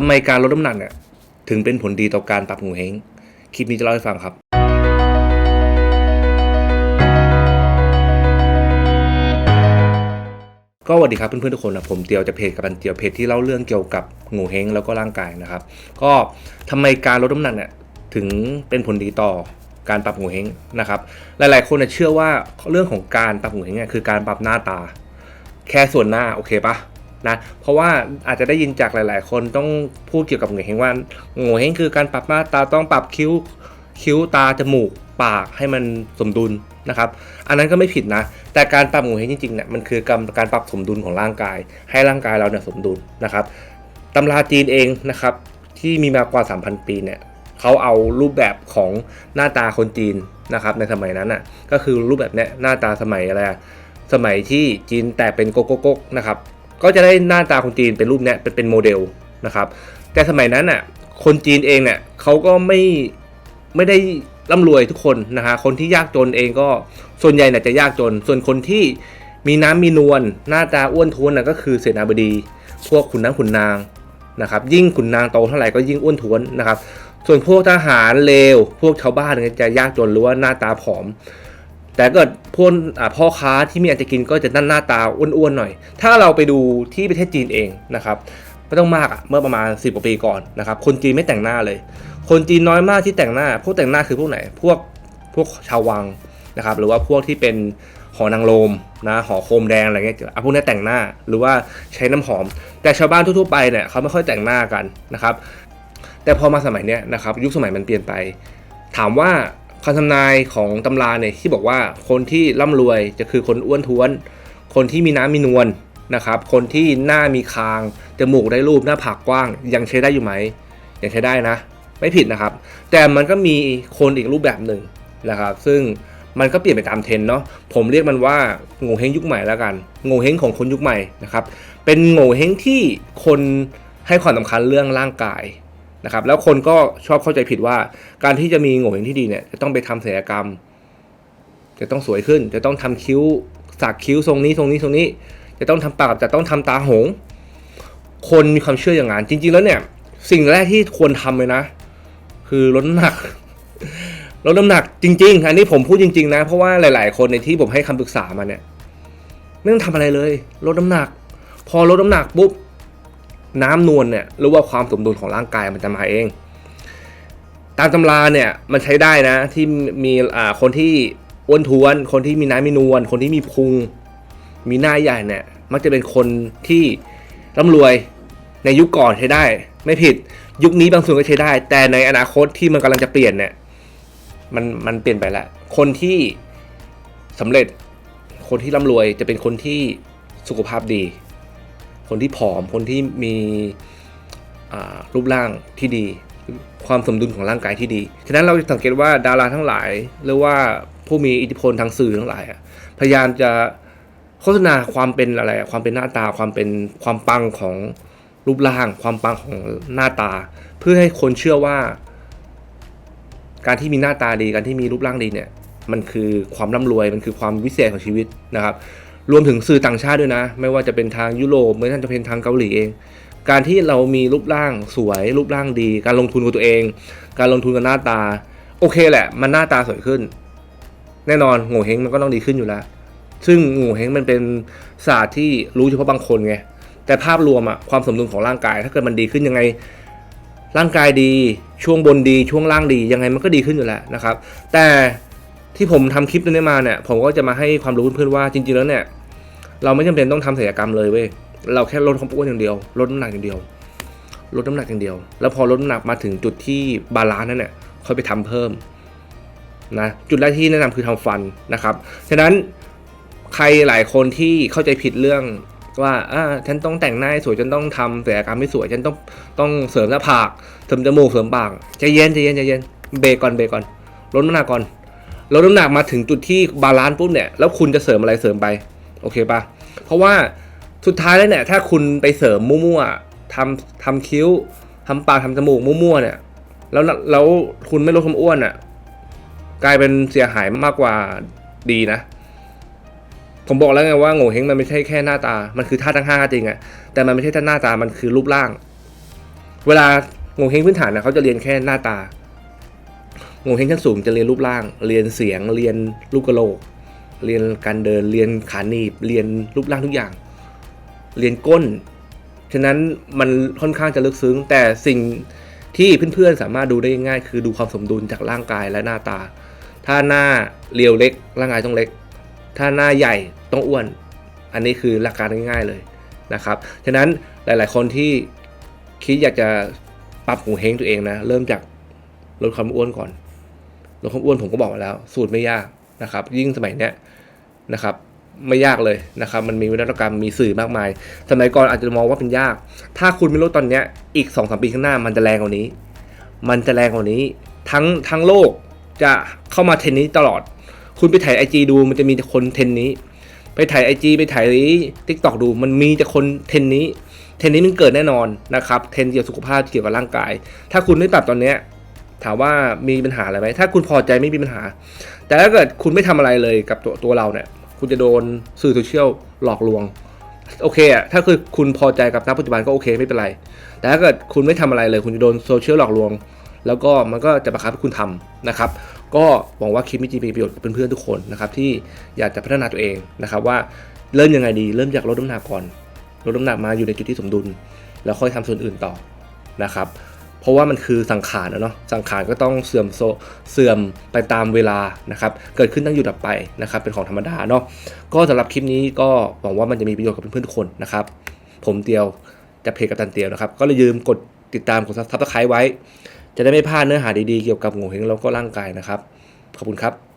ทำไมการลดน้ำหนักเนี่ยถึงเป็นผลดีต่อการปรับโงเฮงคลิปนี้จะเล่าให้ฟังครับ ก็สวัสดีครับเพื่อนๆทุกคนนะผมเตียวจากเพจกับบันเตียวเพจที่เล่าเรื่องเกี่ยวกับโงเฮงแล้วก็ร่างกายนะครับ ก็ทำไมการลดน้ำหนักเนี่ยถึงเป็นผลดีต่อการปรับโงเฮงนะครับหลายๆคนเชื่อว่าเรื่องของการปรับโงเฮงเนี่ยคือการปรับหน้าตา แค่ส่วนหน้าโอเคปะ นะเพราะว่าอาจจะได้ยินจากหลาย ๆ คนต้องพูดเกี่ยวกับโงเฮงว่าโงเฮงคือการปรับหน้าตาต้องปรับคิ้วคิ้วตาจมูกปากให้มันสมดุลนะครับอันนั้นก็ไม่ผิดนะ แต่การปรับโงเฮงจริง ๆ เนี่ยมันคือการการปรับสมดุลของร่างกาย ให้ร่างกายเราเนี่ยสมดุลนะครับตำราจีนเองนะครับที่มีมากว่า 3,000 ปีเนี่ยเขาเอารูปแบบของหน้าตาคนจีนนะครับในสมัยนั้นอะก็คือรูปแบบเนี้ยหน้าตาสมัยอะไรสมัยที่จีนแตกเป็นโกโกโกกนะครับ ก็จะได้หน้าตาคนจีนเป็นรูปเนี้ยเป็นเป็นโมเดลนะครับ แต่สมัยนั้นอะคนจีนเองเนี่ยเขาก็ไม่ไม่ได้ร่ำรวยทุกคนนะฮะคนที่ยากจนเองก็ส่วนใหญ่เนี่ยจะยากจน ส่วนคนที่มีน้ำมีนวลหน้าตาอ้วนท้วนนะก็คือเสนาบดี พวกขุนน้ำขุนนางนะครับ ยิ่งขุนนางโตเท่าไหร่ก็ยิ่งอ้วนท้วนนะครับ ส่วนพวกทหารเลวพวกชาวบ้านเนี่ยจะยากจนหรือว่าหน้าตาผอม แต่เกิดพวกอ่าพ่อค้าที่มีอันจะกินก็จะนั่นหน้าตาอ้วนๆหน่อย ถ้าเราไปดูที่ประเทศจีนเองนะครับไม่ต้องมากอะเมื่อประมาณ 10กว่าปีก่อนนะครับคนจีนไม่แต่งหน้าเลย คนจีนน้อยมากที่แต่งหน้า พวกแต่งหน้าคือพวกไหน พวกพวกชาววังนะครับหรือว่าพวกที่เป็นหอนางรมนะหอโคมแดงอะไรเงี้ยอะพวกนี้แต่งหน้าหรือว่าใช้น้ำหอม แต่ชาวบ้านทั่วๆไปเนี่ยเขาไม่ค่อยแต่งหน้ากันนะครับแต่พอมาสมัยเนี้ยนะครับยุคสมัยมันเปลี่ยนไป ถามว่า คำทำนายของตำราเนี่ยที่บอกว่าคนที่ร่ำรวยจะคือคนอ้วนท้วน คนที่มีน้ำมีนวลนะครับ คนที่หน้ามีคาง จมูกได้รูปหน้าผากกว้าง ยังใช้ได้อยู่ไหม ยังใช้ได้นะ ไม่ผิดนะครับ แต่มันก็มีคนอีกรูปแบบหนึ่งนะครับ ซึ่งมันก็เปลี่ยนไปตามเทรนเนาะ ผมเรียกมันว่าโง่เฮงยุคใหม่แล้วกัน โง่เฮงของคนยุคใหม่นะครับ เป็นโง่เฮงที่คนให้ความสำคัญเรื่องร่างกาย นะครับแล้วคนก็ชอบเข้าใจผิดว่า การที่จะมีโง่เฮงที่ดีเนี่ยจะต้องไปทำศัลยกรรม จะต้องสวยขึ้น จะต้องทำคิ้วสักคิ้วทรงนี้ทรงนี้ทรงนี้ จะต้องทำปากจะต้องทำตาหง คนมีความเชื่ออย่างนั้นจริง ๆ แล้วเนี่ย สิ่งแรกที่ควรทำเลยนะ คือลดน้ำหนักลดน้ำหนักจริง ๆ อันนี้ผมพูดจริง ๆ นะ เพราะว่าหลาย ๆ คนในที่ผมให้คำปรึกษามาเนี่ยไม่ต้องทำอะไรเลย ลดน้ำหนัก พอลดน้ำหนักปุ๊บ น้ำนวลเนี่ยหรือว่าความสมดุลของร่างกายมันจะมาเอง ตามตำราเนี่ยมันใช้ได้นะที่มีอ่าคนที่อ้วนท้วน คนที่มีน้ำมีนวลคนที่มีพุง มีหน้าใหญ่เนี่ยมักจะเป็นคนที่ร่ำรวยในยุคก่อนใช้ได้ ไม่ผิดยุคนี้บางส่วนก็ใช้ได้ แต่ในอนาคตที่มันกำลังจะเปลี่ยนเนี่ยมันมันเปลี่ยนไปแล้วคนที่สำเร็จคนที่ร่ำรวยจะเป็นคนที่สุขภาพดี คนที่ผอมคนที่มีรูปร่างที่ดี ความสมดุลของร่างกายที่ดี ฉะนั้นเราจะสังเกตว่าดาราทั้งหลาย หรือว่าผู้มีอิทธิพลทางสื่อทั้งหลาย พยายามจะโฆษณาความเป็นอะไร ความเป็นหน้าตา ความเป็นความปังของรูปร่าง ความปังของหน้าตา เพื่อให้คนเชื่อว่า การที่มีหน้าตาดี การที่มีรูปร่างดีเนี่ย มันคือความร่ำรวย มันคือความวิเศษของชีวิตนะครับ รวมถึงสื่อต่างชาติด้วยนะ ไม่ว่าจะเป็นทางยุโรปไม่ว่าจะเป็นทางเกาหลีเอง การที่เรามีรูปร่างสวย รูปร่างดี การลงทุนกับตัวเอง การลงทุนกับหน้าตา โอเคแหละ มันหน้าตาสวยขึ้น แน่นอนโง่เฮงมันก็ต้องดีขึ้นอยู่แล้ว ซึ่งโง่เฮงมันเป็นศาสตร์ที่รู้เฉพาะบางคนไงแต่ภาพรวมอะความสมดุลของร่างกาย ถ้าเกิดมันดีขึ้นยังไง ร่างกายดีช่วงบนดีช่วงล่างดียังไงมันก็ดีขึ้นอยู่แล้วนะครับ แต่ที่ผมทำคลิปนี้มาเนี่ยผมก็จะมาให้ความรู้เพื่อนๆว่าจริงๆแล้วเนี่ย เราไม่จำเป็นต้องทำศัลยกรรมเลยเว้ยเราแค่ลดความอ้วนอย่างเดียวลดน้ำหนักอย่างเดียวลดน้ำหนักอย่างเดียว แล้วพอลดน้ำหนักมาถึงจุดที่บาลานซ์นั่นเนี่ยค่อยไปทำเพิ่มนะจุดแรกที่แนะนำคือทำฟันนะครับฉะนั้นใครหลายคนที่เข้าใจผิดเรื่องว่าอ่าฉันต้องแต่งหน้าให้สวยฉันต้องทำศัลยกรรมให้สวยฉันต้องต้องเสริมหน้าผากเสริมจมูกเสริมปากใจเย็นใจเย็นใจเย็นเบรกก่อนเบรกก่อนลดน้ำหนักก่อนลดน้ำหนักมาถึงจุดที่บาลานซ์ปุ๊บเนี่ยแล้วคุณจะเสริมอะไรเสริมไปโอเคป่ะ เพราะว่าสุดท้ายแล้วเนี่ยถ้าคุณไปเสริมมั่วๆทำทำคิ้วทำปากทำจมูกมั่วๆเนี่ยแล้วแล้วคุณไม่ลดความอ้วนอะกลายเป็นเสียหายมากกว่าดีนะ ผมบอกแล้วไงว่าโง่เฮงมันไม่ใช่แค่หน้าตา มันคือท่าทั้งห้าจริงอะแต่มันไม่ใช่ท่าหน้าตา มันคือรูปร่าง เวลาโง่เฮงพื้นฐานนะเขาจะเรียนแค่หน้าตาโง่เฮงชั้นสูงจะเรียนรูปร่าง เรียนเสียง เรียนรูปกระโหลก เรียนการเดินเรียนขาหนีบเรียนรูปร่างทุกอย่าง เรียนก้น ฉะนั้นมันค่อนข้างจะลึกซึ้ง แต่สิ่งที่เพื่อนๆสามารถดูได้ง่าย คือดูความสมดุลจากร่างกายและหน้าตา ถ้าหน้าเรียวเล็ก ร่างกายต้องเล็ก ถ้าหน้าใหญ่ต้องอ้วน อันนี้คือหลักการง่ายๆเลยนะครับ ฉะนั้นหลาย ๆ คนที่คิดอยากจะปรับหูเฮงตัวเองนะ เริ่มจากลดความอ้วนก่อนลดความอ้วนผมก็บอกมาแล้ว สูตรไม่ยาก นะครับ ยิ่งสมัยเนี้ยนะครับไม่ยากเลยนะครับ มันมีวิทยกรรมมีสื่อมากมาย สมัยก่อนอาจจะมองว่าเป็นยาก ถ้าคุณไม่ลดตอนเนี้ยอีกสองสามปีข้างหน้ามันจะแรงกว่านี้ มันจะแรงกว่านี้ ทั้งทั้งโลกจะเข้ามาเทรนนี้ตลอด คุณไปถ่ายไอจีดูมันจะมีแต่คนเทรนนี้ ไปถ่ายไอจีไปถ่ายทิกตอกดู มันมีแต่คนเทรนนี้ เทรนนี้มันเกิดแน่นอนนะครับ เทรนเกี่ยวกับสุขภาพเกี่ยวกับร่างกาย ถ้าคุณไม่ปรับตอนเนี้ยถามว่ามีปัญหาอะไรไหมถ้าคุณพอใจไม่มีปัญหา แต่ถ้าเกิดคุณไม่ทำอะไรเลยกับตัวตัวเราเนี่ย คุณจะโดนสื่อโซเชียลหลอกลวง โอเคอะถ้าคือคุณพอใจกับณปัจจุบันก็โอเคไม่เป็นไร แต่ถ้าเกิดคุณไม่ทำอะไรเลย คุณจะโดนโซเชียลหลอกลวง แล้วก็มันก็จะบังคับให้คุณทำนะครับ ก็หวังว่าคลิปนี้จะมีประโยชน์กับเพื่อนๆทุกคนนะครับที่อยากจะพัฒนาตัวเองนะครับว่าเริ่มยังไงดี เริ่มจากลดน้ำหนักก่อนลดน้ำหนักมาอยู่ในจุดที่สมดุล แล้วค่อยทำส่วนอื่นต่อนะครับ เพราะว่ามันคือสังขารนะเนาะสังขารก็ต้องเสื่อมโซเสื่อมไปตามเวลานะครับ เกิดขึ้นตั้งอยู่ดับไปนะครับ เป็นของธรรมดาเนาะก็สำหรับคลิปนี้ก็หวังว่ามันจะมีประโยชน์กับเพื่อนๆทุกคนนะครับ ผมเตียวจะเพจกับตันเตียวนะครับ ก็เลยยืมกดติดตามกดซับสไครต์ไว้ จะได้ไม่พลาดเนื้อหาดีๆเกี่ยวกับโงเ่เฮงแล้วก็ร่างกายนะครับ ขอบคุณครับ